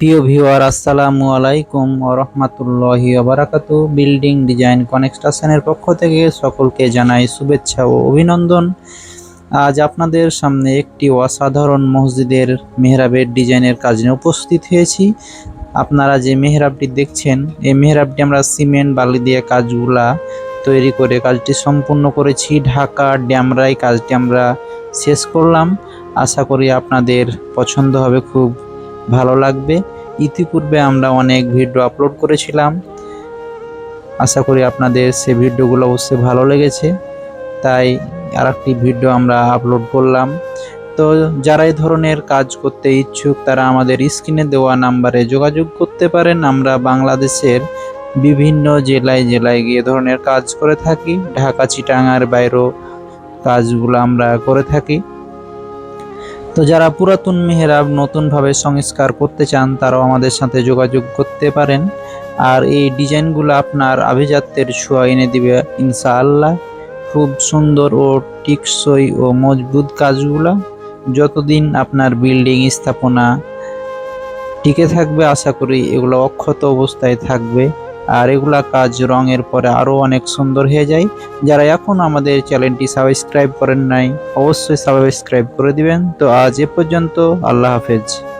প্রিয় ভিউয়ার, আসসালামু আলাইকুম রহমাতুল্লাহি বারাকাতু বিল্ডিং ডিজাইন কনস্ট্রাকশনের পক্ষ থেকে সকলকে জানাই শুভেচ্ছা ও অভিনন্দন। আজ আপনাদের সামনে একটি অসাধারণ মসজিদের মেহরাবের ডিজাইনের কাজ নিয়ে উপস্থিত হয়েছি। আপনারা যে মেহরাবটি দেখছেন, এই মেহরাবটি আমরা সিমেন্ট বালি দিয়ে কাজগুলা তৈরি করে কাজটি সম্পূর্ণ করেছি। ঢাকা ড্যামরাই কাজটি আমরা শেষ করলাম। আশা করি আপনাদের পছন্দ হবে। খুব ভালো লাগবে। ইতিপূর্বে আমরা অনেক ভিডিও আপলোড করেছিলাম। আশা করি আপনাদের সে ভিডিওগুলো অবশ্যই ভালো লেগেছে। তাই আর একটি ভিডিও আমরা আপলোড করলাম। তো যারা এই ধরনের কাজ করতে ইচ্ছুক, তারা আমাদের স্ক্রিনে দেওয়া নাম্বারে যোগাযোগ করতে পারেন। আমরা বাংলাদেশের বিভিন্ন জেলায় জেলায় গিয়ে ধরনের কাজ করে থাকি। ঢাকা চিটাঙার বাইরেও কাজগুলো আমরা করে থাকি। তো যারা পুরাতন মেহরাব নতুনভাবে সংস্কার করতে চান, তারাও আমাদের সাথে যোগাযোগ করতে পারেন। আর এই ডিজাইনগুলো আপনার আভিজাত্যের ছোঁয়া এনে দিবে ইনশাআল্লাহ। খুব সুন্দর ও টিকসই ও মজবুত কাজগুলো। যতদিন আপনার বিল্ডিং স্থাপনা টিকে থাকবে, আশা করি এগুলো অক্ষত অবস্থায় থাকবে। আর এগুলা কাজ রঙের পরে আরও অনেক সুন্দর হয়ে যায়। যারা এখন আমাদের চ্যানেলটি সাবস্ক্রাইব করেন নাই, অবশ্যই সাবস্ক্রাইব করে দিবেন। তো আজ এ পর্যন্ত, আল্লাহ হাফেজ।